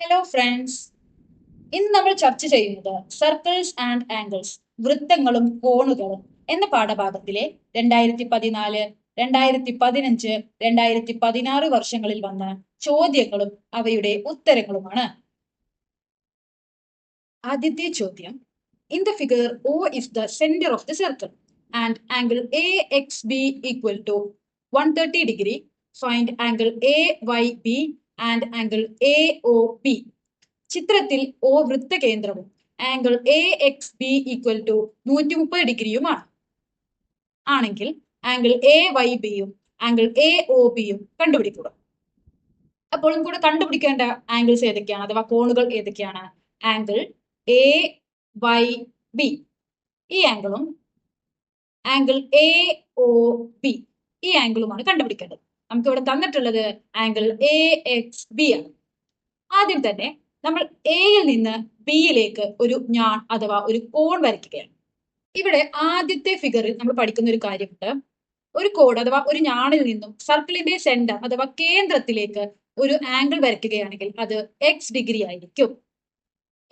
Hello friends ഇന്ന് നമ്മൾ ചർച്ച ചെയ്യുന്നത് സർക്കിൾസ് ആൻഡ് ആംഗിൾസ് വൃത്തങ്ങളും കോണുകളും എന്ന പാഠഭാഗത്തിലെ രണ്ടായിരത്തി പതിനാല് രണ്ടായിരത്തി പതിനഞ്ച് രണ്ടായിരത്തി പതിനാറ് വർഷങ്ങളിൽ വന്ന ചോദ്യങ്ങളും അവയുടെ ഉത്തരങ്ങളുമാണ്. ആദ്യത്തെ ചോദ്യം in the figure O is the centre of the circle and angle A X B equal to one thirty degree find angle A Y B and angle A O B ചിത്രത്തിൽ O വൃത്തകേന്ദ്രവും angle A X B equal to നൂറ്റി മുപ്പത് ഡിഗ്രിയുമാണ്. ആണെങ്കിൽ angle A Y ബിയും angle A O ബിയും കണ്ടുപിടിക്കുക. അപ്പോൾ കൂടെ കണ്ടുപിടിക്കേണ്ട ആംഗിൾസ് ഏതൊക്കെയാണ്? അഥവാ കോണുകൾ ഏതൊക്കെയാണ്? ആംഗിൾ എ വൈ ബി ഈ ആംഗിളും ആംഗിൾ എ ഒ ബി ഈ ആംഗിളുമാണ് കണ്ടുപിടിക്കേണ്ടത്. നമുക്ക് ഇവിടെ തന്നിട്ടുള്ളത് ആംഗിൾ എ എക്സ് ബി ആണ്. ആദ്യം തന്നെ നമ്മൾ എയിൽ നിന്ന് ബിയിലേക്ക് ഒരു ഞാൻ അഥവാ ഒരു കോൺ വരയ്ക്കുകയാണ്. ഇവിടെ ആദ്യത്തെ ഫിഗറിൽ നമ്മൾ പഠിക്കുന്ന ഒരു കാര്യമുണ്ട്. ഒരു കോഡ് അഥവാ ഒരു ഞാണിൽ നിന്നും സർക്കിളിന്റെ സെന്റർ അഥവാ കേന്ദ്രത്തിലേക്ക് ഒരു ആംഗിൾ വരയ്ക്കുകയാണെങ്കിൽ അത് എക്സ് ഡിഗ്രി ആയിരിക്കും.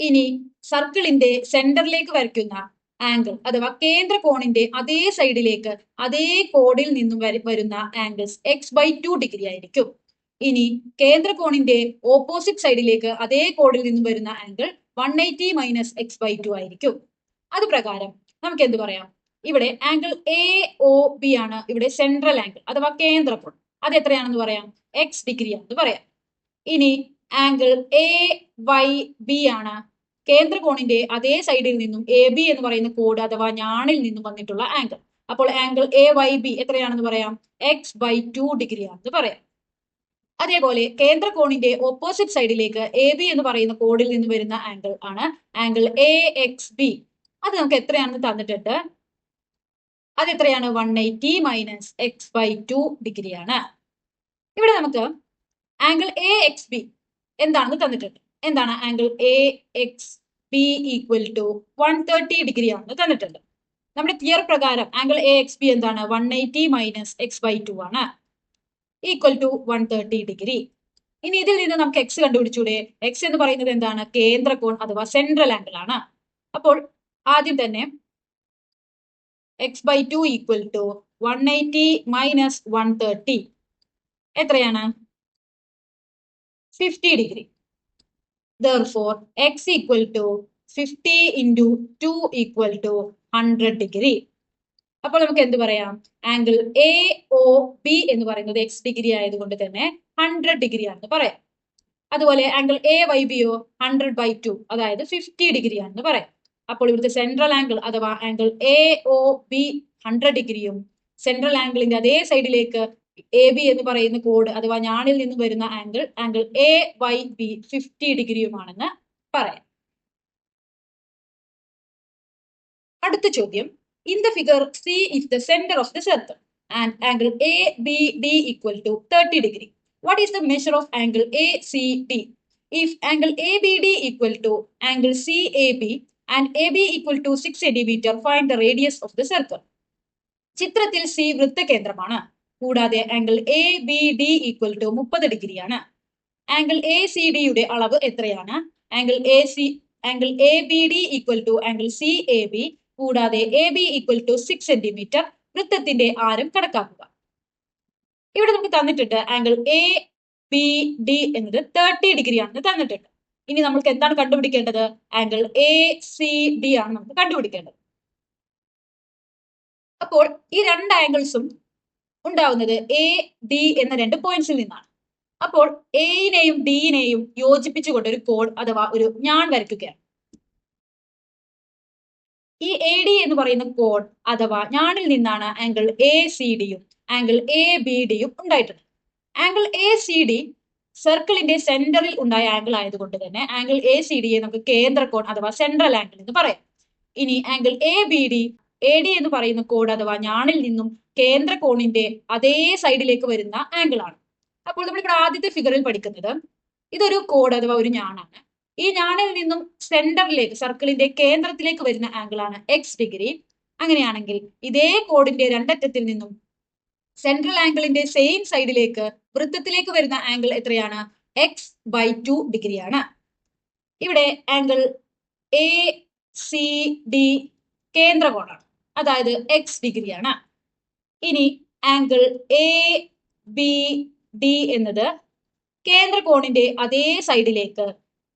ഇനി സർക്കിളിന്റെ സെന്ററിലേക്ക് വരയ്ക്കുന്ന ആംഗിൾ അഥവാ കേന്ദ്ര കോണിന്റെ അതേ സൈഡിലേക്ക് അതേ കോണിൽ നിന്നും വരുന്ന angles X by two degree ആയിരിക്കും. ഇനി കേന്ദ്ര കോണിന്റെ ഓപ്പോസിറ്റ് സൈഡിലേക്ക് അതേ കോണിൽ നിന്നും വരുന്ന angle one eighty minus X by two ആയിരിക്കും. അത് പ്രകാരം നമുക്ക് എന്ത് പറയാം? ഇവിടെ ആംഗിൾ എ ഒ ബി ആണ് ഇവിടെ സെൻട്രൽ ആംഗിൾ അഥവാ കേന്ദ്ര കോൺ. അത് എത്രയാണെന്ന് പറയാം? എക്സ് ഡിഗ്രി ആണെന്ന് പറയാം. ഇനി ആംഗിൾ എ വൈ ബി ആണ് കേന്ദ്ര കോണിന്റെ അതേ സൈഡിൽ നിന്നും എ ബി എന്ന് പറയുന്ന കോഡ് അഥവാ ഞാണിൽ നിന്നും വന്നിട്ടുള്ള ആംഗിൾ അപ്പോൾ ആംഗിൾ എ വൈ ബി എത്രയാണെന്ന് പറയാം? എക്സ് ബൈ ടു ഡിഗ്രി ആണെന്ന് പറയാം. അതേപോലെ കേന്ദ്രകോണിന്റെ ഓപ്പോസിറ്റ് സൈഡിലേക്ക് എ ബി എന്ന് പറയുന്ന കോഡിൽ നിന്ന് വരുന്ന ആംഗിൾ ആണ് ആംഗിൾ എ എക്സ് ബി അത് നമുക്ക് എത്രയാണെന്ന് തന്നിട്ടുണ്ട്? അത് എത്രയാണ്? One eighty minus X by two ഡിഗ്രിയാണ്. ഇവിടെ നമുക്ക് ആംഗിൾ എ എക്സ് ബി എന്താണെന്ന് തന്നിട്ടുണ്ട്. എന്താണ്? Angle A X B equal to one thirty degree ആണെന്ന് തന്നിട്ടുണ്ട്. നമ്മുടെ തിയർ പ്രകാരം ആംഗിൾ എ എക്സ് ബി എന്താണ്? One eighty minus X by two ആണ്. Equal to one thirty degree ഇനി ഇതിൽ നിന്ന് നമുക്ക് എക്സ് കണ്ടുപിടിച്ചൂടെ? എക്സ് എന്ന് പറയുന്നത് എന്താണ്? കേന്ദ്രകോൺ അഥവാ സെൻട്രൽ ആംഗിൾ ആണ്. അപ്പോൾ ആദ്യം തന്നെ X by two equal to one eighty minus one thirty എത്രയാണ്? Fifty degree therefore x equal to 50 into 2 equal to 100 degree. അപ്പോൾ നമുക്ക് എന്ത് പറയാം? ആംഗിൾ എ ഒ ബി എന്ന് പറയുന്നത് എക്സ് ഡിഗ്രി ആയതുകൊണ്ട് തന്നെ ഹൺഡ്രഡ് ഡിഗ്രി ആണെന്ന് പറയാം. അതുപോലെ ആംഗിൾ എ വൈ ബിയോ ഹൺഡ്രഡ് ബൈ ടു അതായത് ഫിഫ്റ്റി ഡിഗ്രി ആണെന്ന് പറയാം. അപ്പോൾ ഇവിടുത്തെ സെൻട്രൽ ആംഗിൾ അഥവാ angle A O B hundred ഡിഗ്രിയും സെൻട്രൽ ആംഗിളിന്റെ അതേ സൈഡിലേക്ക് എ ബി എന്ന് പറയുന്ന കോഡ് അഥവാ ഞാണിൽ നിന്ന് വരുന്ന angle angle A Y B fifty ഡിഗ്രിയുമാണെന്ന് പറയാം. അടുത്ത ചോദ്യം. In the figure C is the centre of the circle and angle A B D equal to thirty degree what is the measure of angle A C D if angle A B D equal to angle C A B and A B equal to six centimetre find the radius of the circle ചിത്രത്തിൽ C വൃത്തകേന്ദ്രമാണ്. കൂടാതെ angle A B D equal to മുപ്പത് ഡിഗ്രിയാണ്. Angle A C ഡിയുടെ അളവ് എത്രയാണ്? Angle A C angle A B D equal to angle C A B കൂടാതെ A B equal to six centimetre വൃത്തത്തിന്റെ ആരം കണക്കാക്കുക. ഇവിടെ നമുക്ക് തന്നിട്ടുണ്ട് ആംഗിൾ എ ബി ഡി എന്നത് തേർട്ടി ഡിഗ്രി ആണെന്ന് തന്നിട്ടുണ്ട്. ഇനി നമുക്ക് എന്താണ് കണ്ടുപിടിക്കേണ്ടത്? ആംഗിൾ എ സി ഡി ആണ് നമുക്ക് കണ്ടുപിടിക്കേണ്ടത്. അപ്പോൾ ഈ രണ്ട് ആംഗിൾസും ഉണ്ടാവുന്നത് എ ഡി എന്ന രണ്ട് പോയിന്റ്സിൽ നിന്നാണ്. അപ്പോൾ എയിനെയും ഡിയിനെയും യോജിപ്പിച്ചുകൊണ്ട് ഒരു കോഡ് അഥവാ ഒരു ഞാൻ വരയ്ക്കുകയാണ്. ഈ എ ഡി എന്ന് പറയുന്ന കോഡ് അഥവാ ഞാനിൽ നിന്നാണ് ആംഗിൾ എ സി ഡിയും ആംഗിൾ എ ബി ഡിയും ഉണ്ടായിട്ടുള്ളത്. ആംഗിൾ എ സി ഡി സർക്കിളിന്റെ സെന്ററിൽ ഉണ്ടായ ആംഗിൾ ആയതുകൊണ്ട് തന്നെ ആംഗിൾ എ സി ഡിയെ നമുക്ക് കേന്ദ്ര കോൺ അഥവാ സെൻട്രൽ ആംഗിൾ എന്ന് പറയാം. ഇനി angle A B D A D എന്ന് പറയുന്ന കോഡ് അഥവാ ഞാണിൽ നിന്നും കേന്ദ്ര കോണിന്റെ അതേ സൈഡിലേക്ക് വരുന്ന ആംഗിൾ ആണ്. അപ്പോൾ നമ്മളിവിടെ ആദ്യത്തെ ഫിഗറിൽ പഠിക്കുന്നത് ഇതൊരു കോഡ് അഥവാ ഒരു ഞാണാണ് ഈ ഞാണിൽ നിന്നും സെന്ററിലേക്ക് സർക്കിളിന്റെ കേന്ദ്രത്തിലേക്ക് വരുന്ന ആംഗിൾ ആണ് എക്സ് ഡിഗ്രി അങ്ങനെയാണെങ്കിൽ ഇതേ കോഡിന്റെ രണ്ടറ്റത്തിൽ നിന്നും സെൻട്രൽ ആംഗിളിന്റെ സെയിം സൈഡിലേക്ക് വൃത്തത്തിലേക്ക് വരുന്ന ആംഗിൾ എത്രയാണ്? എക്സ് ബൈ ടു ഡിഗ്രിയാണ് ഇവിടെ ആംഗിൾ എ സി ഡി കേന്ദ്രകോണാണ് അതായത് എക്സ് ഡിഗ്രിയാണ് ഇനി ആംഗിൾ എ ബി ഡി എന്നത് കേന്ദ്ര കോണിന്റെ അതേ സൈഡിലേക്ക്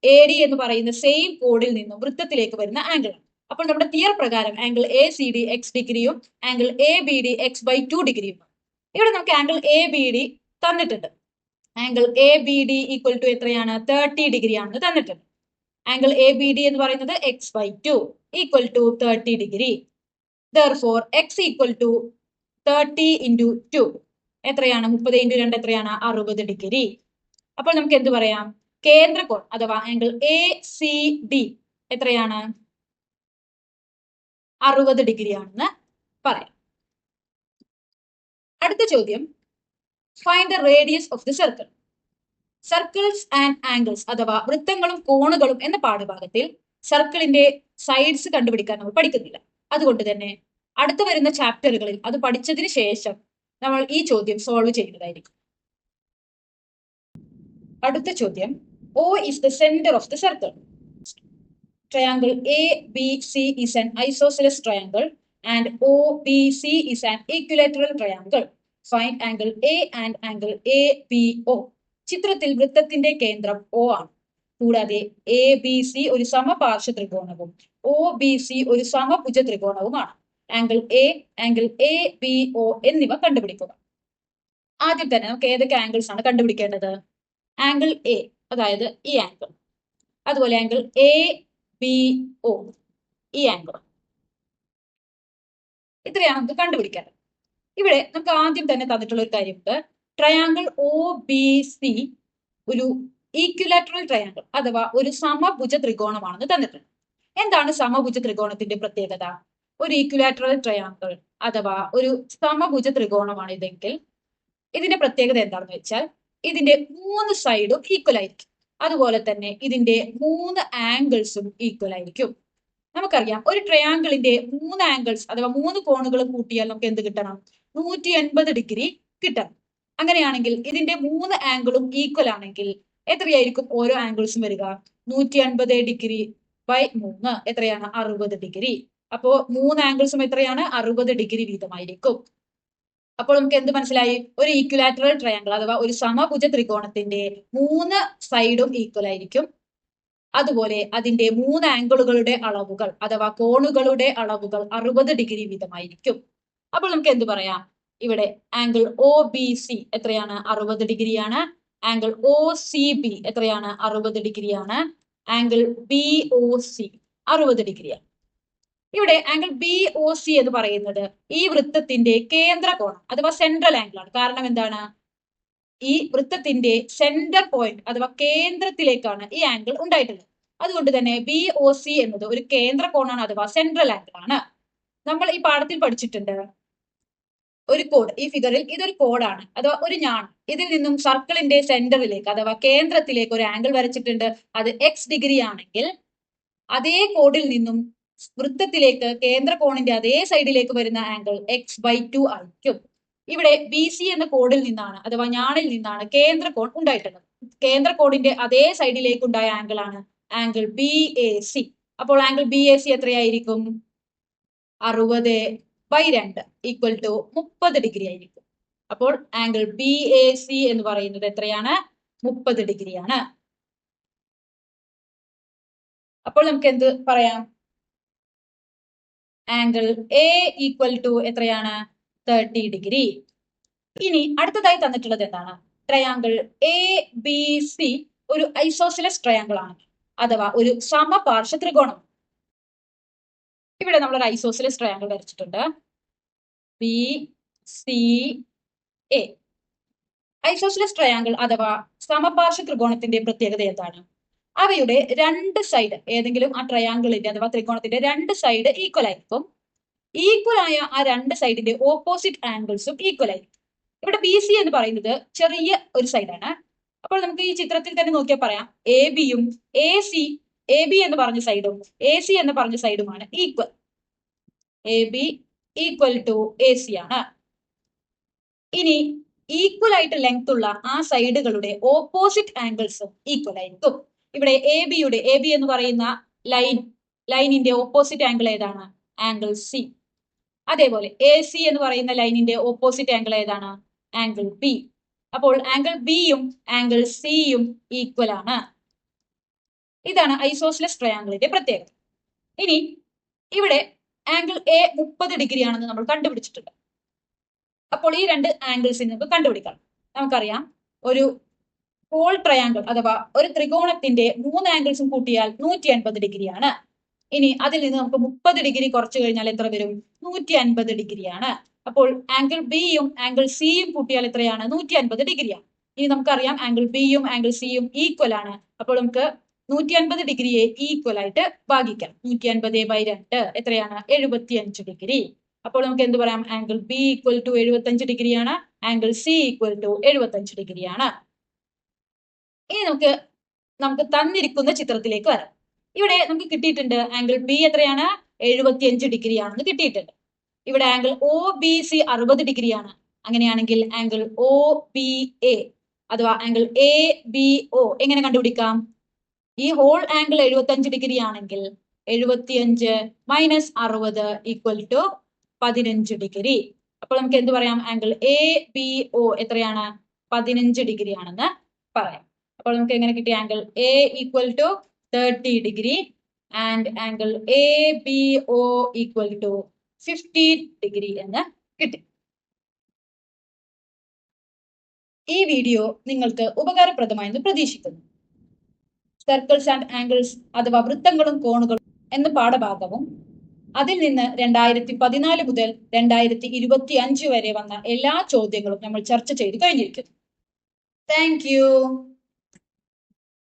എ ഡി എന്ന് പറയുന്ന സെയിം കോണിൽ നിന്നും വൃത്തത്തിലേക്ക് വരുന്ന ആംഗിൾ അപ്പോൾ നമ്മുടെ തിയർ പ്രകാരം angle A C D X ഡിഗ്രിയും angle A B D X by two ഡിഗ്രിയും ഇവിടെ നമുക്ക് ആംഗിൾ എ ബി ഡി തന്നിട്ടുണ്ട്. Angle A B D equal to എത്രയാണ്? തേർട്ടി ഡിഗ്രി ആണെന്ന് തന്നിട്ടുണ്ട്. ആംഗിൾ എ ബി ഡി എന്ന് പറയുന്നത് X by two equal to thirty degree therefore X equal to thirty into two എത്രയാണ്? മുപ്പത് ഇന്റു രണ്ട് എത്രയാണ്? അറുപത് ഡിഗ്രി അപ്പോൾ നമുക്ക് എന്ത് പറയാം? കേന്ദ്രകോൺ അഥവാ ആംഗിൾ എ സി ഡി എത്രയാണ്? അറുപത് ഡിഗ്രി ആണെന്ന് പറയാം. അടുത്ത ചോദ്യം. Find the radius of the circle circles and angles അഥവാ വൃത്തങ്ങളും കോണുകളും എന്ന പാഠഭാഗത്തിൽ സർക്കിളിന്റെ സൈഡ്സ് കണ്ടുപിടിക്കാൻ നമ്മൾ പഠിക്കുന്നില്ല. അതുകൊണ്ട് തന്നെ അടുത്ത വരുന്ന ചാപ്റ്ററുകളിൽ അത് പഠിച്ചതിന് ശേഷം നമ്മൾ ഈ ചോദ്യം സോൾവ് ചെയ്യുന്നതായിരിക്കും അടുത്ത ചോദ്യം O is the center of the circle. Triangle ABC is an isosceles triangle and OBC is an equilateral triangle. Find angle A and angle ABO. ചിത്രത്തിൽ വൃത്തത്തിന്റെ കേന്ദ്രം ഒ ആണ് കൂടാതെ എ ബി സി ഒരു സമപാർശ്വ ത്രികോണവും ഒ ബി സി ഒരു സമഭുജ ത്രികോണവുമാണ് angle A angle A B O എന്നിവ കണ്ടുപിടിക്കുക. ആദ്യം തന്നെ നമുക്ക് ഏതൊക്കെ ആംഗിൾസ് ആണ് കണ്ടുപിടിക്കേണ്ടത്? ആംഗിൾ എ അതായത് ഈ ആംഗിൾ അതുപോലെ ആംഗിൾ എ ബി ഒ ഈ ആംഗിൾ ഇത്രയാണ് നമുക്ക് കണ്ടുപിടിക്കേണ്ടത്. ഇവിടെ നമുക്ക് ആദ്യം തന്നെ തന്നിട്ടുള്ള ഒരു കാര്യമുണ്ട് ട്രയാങ്കിൾ ഒ ബി സി ഒരു ഈക്വലാറ്ററൽ ട്രയാങ്കിൾ അഥവാ ഒരു സമഭുജ ത്രികോണമാണെന്ന് തന്നിട്ടുണ്ട്. എന്താണ് സമഭുജ ത്രികോണത്തിന്റെ പ്രത്യേകത? ഒരു ഈക്വലാറ്ററൽ ട്രയാങ്കിൾ അഥവാ ഒരു സമഭുജ ത്രികോണമാണ് ഇതെങ്കിൽ ഇതിന്റെ പ്രത്യേകത എന്താണെന്ന് വെച്ചാൽ ഇതിന്റെ മൂന്ന് സൈഡും ഈക്വൽ ആയിരിക്കും. അതുപോലെ തന്നെ ഇതിന്റെ മൂന്ന് ആംഗിൾസും ഈക്വൽ ആയിരിക്കും. നമുക്കറിയാം ഒരു ട്രയാങ്കിളിന്റെ മൂന്ന് ആംഗിൾസ് അഥവാ മൂന്ന് കോണുകൾ കൂട്ടിയാൽ നമുക്ക് എന്ത് കിട്ടണം? നൂറ്റി എൺപത് ഡിഗ്രി കിട്ടണം. അങ്ങനെയാണെങ്കിൽ ഇതിന്റെ മൂന്ന് ആംഗിളും ഈക്വൽ ആണെങ്കിൽ എത്രയായിരിക്കും ഓരോ ആംഗിൾസും വരിക? നൂറ്റി അൻപത് ഡിഗ്രി ബൈ മൂന്ന്. എത്രയാണ്? അറുപത് ഡിഗ്രി. അപ്പോ മൂന്ന് ആംഗിൾസും എത്രയാണ്? അറുപത് ഡിഗ്രി വീതമായിരിക്കും. അപ്പോൾ നമുക്ക് എന്ത് മനസ്സിലായി? ഒരു ഈക്വലാറ്ററൽ ട്രയാങ്കിൾ അഥവാ ഒരു സമഭുജ ത്രികോണത്തിന്റെ മൂന്ന് സൈഡും ഈക്വൽ ആയിരിക്കും. അതുപോലെ അതിന്റെ മൂന്ന് ആംഗിളുകളുടെ അളവുകൾ അഥവാ കോണുകളുടെ അളവുകൾ അറുപത് ഡിഗ്രി വീതമായിരിക്കും. അപ്പോൾ നമുക്ക് എന്ത് പറയാം? ഇവിടെ ആംഗിൾ ഒ ബി സി എത്രയാണ്? അറുപത് ഡിഗ്രിയാണ്. ആംഗിൾ ഒ സി ബി എത്രയാണ്? അറുപത് ഡിഗ്രിയാണ്. ആംഗിൾ ബി ഒ സി അറുപത് ഡിഗ്രിയാണ്. ഇവിടെ ആംഗിൾ ബി ഒ സി എന്ന് പറയുന്നത് ഈ വൃത്തത്തിന്റെ കേന്ദ്ര കോണം അഥവാ സെൻട്രൽ ആംഗിൾ ആണ്. കാരണം എന്താണ്? ഈ വൃത്തത്തിന്റെ സെന്റർ പോയിന്റ് അഥവാ കേന്ദ്രത്തിലേക്കാണ് ഈ ആംഗിൾ ഉണ്ടായിട്ടുള്ളത്. അതുകൊണ്ട് തന്നെ ബി ഒ സി എന്നത് ഒരു കേന്ദ്ര കോണാണ് അഥവാ സെൻട്രൽ ആംഗിൾ ആണ്. നമ്മൾ ഈ പാഠത്തിൽ പഠിച്ചിട്ടുണ്ട് ഒരു കോഡ് ഈ ഫിഗറിൽ ഇതൊരു കോഡാണ് അഥവാ ഒരു ഞാൻ ഇതിൽ നിന്നും സർക്കിളിന്റെ സെന്ററിലേക്ക് അഥവാ കേന്ദ്രത്തിലേക്ക് ഒരു ആംഗിൾ വരച്ചിട്ടുണ്ട്. അത് എക്സ് ഡിഗ്രി ആണെങ്കിൽ അതേ കോഡിൽ നിന്നും വൃത്തത്തിലേക്ക് കേന്ദ്ര കോണിന്റെ അതേ സൈഡിലേക്ക് വരുന്ന ആംഗിൾ എക്സ് ബൈ ടു ആയിരിക്കും. ഇവിടെ ബി സി എന്ന കോഡിൽ നിന്നാണ് അഥവാ ഞാണിൽ നിന്നാണ് കേന്ദ്ര കോൺ ഉണ്ടായിട്ടുള്ളത്. കേന്ദ്ര കോഡിന്റെ അതേ സൈഡിലേക്ക് ഉണ്ടായ ആംഗിൾ ആണ് ആംഗിൾ ബി എ സി അപ്പോൾ ആംഗിൾ ബി എ സി എത്രയായിരിക്കും? അറുപത് ബൈ രണ്ട് ഈക്വൽ ടു മുപ്പത് ഡിഗ്രി ആയിരിക്കും. അപ്പോൾ ആംഗിൾ ബി എ സി എന്ന് പറയുന്നത് എത്രയാണ്? മുപ്പത് ഡിഗ്രിയാണ് അപ്പോൾ നമുക്ക് എന്ത് പറയാം? ആംഗിൾ എ ഈക്വൽ ടു എത്രയാണ്? തേർട്ടി ഡിഗ്രി ഇനി അടുത്തതായി തന്നിട്ടുള്ളത് എന്താണ്? ട്രയാങ്കിൾ എ ബി സി ഒരു ഐസോസിലസ് ട്രയാങ്കിൾ ആണ്. അഥവാ ഒരു സമപാർശ്വ ത്രികോണം. ഇവിടെ നമ്മൾ ഒരു ഐസോസിലസ് ട്രയാങ്കിൾ വരച്ചിട്ടുണ്ട്. B C A isosceles triangle അഥവാ സമപാർശ്വ ത്രികോണത്തിന്റെ പ്രത്യേകത എന്താണ്? അവയുടെ രണ്ട് സൈഡ് ഏതെങ്കിലും ആ ട്രയാങ്കിളിന്റെ അഥവാ ത്രികോണത്തിന്റെ രണ്ട് സൈഡ് ഈക്വൽ ആയിരിക്കും ഈക്വൽ ആയ ആ രണ്ട് സൈഡിന്റെ ഓപ്പോസിറ്റ് ആംഗിൾസും ഈക്വൽ ആയിരിക്കും ഇവിടെ ബി സി എന്ന് പറയുന്നത് ചെറിയ ഒരു സൈഡാണ് അപ്പോൾ നമുക്ക് ഈ ചിത്രത്തിൽ തന്നെ നോക്കിയാൽ പറയാം. എ ബിയും എ സി എ ബി എന്ന് പറഞ്ഞ സൈഡും എ സി എന്ന് പറഞ്ഞ സൈഡുമാണ് equal A B equal to A C ആണ്. ഇനി ഈക്വൽ ആയിട്ട് ലെങ്ത് ഉള്ള ആ സൈഡുകളുടെ ഓപ്പോസിറ്റ് ആംഗിൾസും ഈക്വൽ ആയിരിക്കും. ഇവിടെ എ ബിയുടെ എ ബി എന്ന് പറയുന്ന ലൈൻ ലൈനിന്റെ ഓപ്പോസിറ്റ് ആംഗിൾ ഏതാണ്? ആംഗിൾ സി അതേപോലെ എ സി എന്ന് പറയുന്ന ലൈനിന്റെ ഓപ്പോസിറ്റ് ആംഗിൾ ഏതാണ്? ആംഗിൾ ബി അപ്പോൾ ആംഗിൾ ബിയും ആംഗിൾ സിയും ഈക്വൽ ആണ്. ഇതാണ് ഐസോസ്ലസ് ട്രയാംഗിളിന്റെ പ്രത്യേകത. ഇനി ഇവിടെ ആംഗിൾ എ മുപ്പത് ഡിഗ്രി ആണെന്ന് നമ്മൾ കണ്ടുപിടിച്ചിട്ടുണ്ട്. അപ്പോൾ ഈ രണ്ട് ആംഗിൾസിന് നമുക്ക് കണ്ടുപിടിക്കണം നമുക്കറിയാം. ഒരു ഹോൾ ട്രയാങ്കിൾ അഥവാ ഒരു ത്രികോണത്തിന്റെ മൂന്ന് ആംഗിൾസും കൂട്ടിയാൽ നൂറ്റി അൻപത് ഡിഗ്രിയാണ്. ഇനി അതിൽ നിന്ന് നമുക്ക് മുപ്പത് ഡിഗ്രി കുറച്ചു കഴിഞ്ഞാൽ എത്ര വരും? നൂറ്റി അൻപത് ഡിഗ്രിയാണ്. അപ്പോൾ ആംഗിൾ ബിയും ആംഗിൾ സിയും കൂട്ടിയാൽ എത്രയാണ്? നൂറ്റി അൻപത് ഡിഗ്രിയാണ്. ഇനി നമുക്കറിയാം ആംഗിൾ ബിയും ആംഗിൾ സിയും ഈക്വൽ ആണ്. അപ്പോൾ നമുക്ക് നൂറ്റി അൻപത് ഡിഗ്രിയെ ഈക്വൽ ആയിട്ട് ഭാഗിക്കാം. നൂറ്റി അൻപത് ബൈ രണ്ട് എത്രയാണ്? എഴുപത്തി അഞ്ച് ഡിഗ്രി. അപ്പോൾ നമുക്ക് എന്ത് പറയാം? ആംഗിൾ ബി ഈക്വൽ ടു എഴുപത്തി അഞ്ച് ഡിഗ്രിയാണ്. ആംഗിൾ സി ഈക്വൽ ടു എഴുപത്തി അഞ്ച് ഡിഗ്രിയാണ്. ഇനി നമുക്ക് നമുക്ക് തന്നിരിക്കുന്ന ചിത്രത്തിലേക്ക് വരാം. ഇവിടെ നമുക്ക് കിട്ടിയിട്ടുണ്ട് ആംഗിൾ ബി എത്രയാണ്? എഴുപത്തി അഞ്ച് ഡിഗ്രി ആണെന്ന് കിട്ടിയിട്ടുണ്ട്. ഇവിടെ ആംഗിൾ ഒ ബി സി അറുപത് ഡിഗ്രിയാണ് അങ്ങനെയാണെങ്കിൽ ആംഗിൾ ഒ ബി എ അഥവാ ആംഗിൾ എ ബി ഒ എങ്ങനെ കണ്ടുപിടിക്കാം? ഈ ഹോൾ ആംഗിൾ എഴുപത്തി അഞ്ച് ഡിഗ്രി ആണെങ്കിൽ എഴുപത്തിയഞ്ച് മൈനസ് അറുപത് ഈക്വൽ ടു പതിനഞ്ച് ഡിഗ്രി അപ്പോൾ നമുക്ക് എന്ത് പറയാം? ആംഗിൾ എ ബി ഒ എത്രയാണ്? പതിനഞ്ച് ഡിഗ്രി ആണെന്ന് പറയാം. അപ്പോൾ നമുക്ക് എങ്ങനെ കിട്ടി? Angle A equal to thirty degree and angle A B O equal to fifty degree എന്ന് കിട്ടി. ഈ വീഡിയോ നിങ്ങൾക്ക് ഉപകാരപ്രദമായെന്ന് പ്രതീക്ഷിക്കുന്നു. സർക്കിൾസ് ആൻഡ് ആംഗിൾസ് അഥവാ വൃത്തങ്ങളും കോണുകളും എന്ന പാഠഭാഗവും അതിൽ നിന്ന് രണ്ടായിരത്തി പതിനാല് മുതൽ രണ്ടായിരത്തി ഇരുപത്തി അഞ്ച് വരെ വന്ന എല്ലാ ചോദ്യങ്ങളും നമ്മൾ ചർച്ച ചെയ്ത് കഴിഞ്ഞിരിക്കുന്നു. താങ്ക്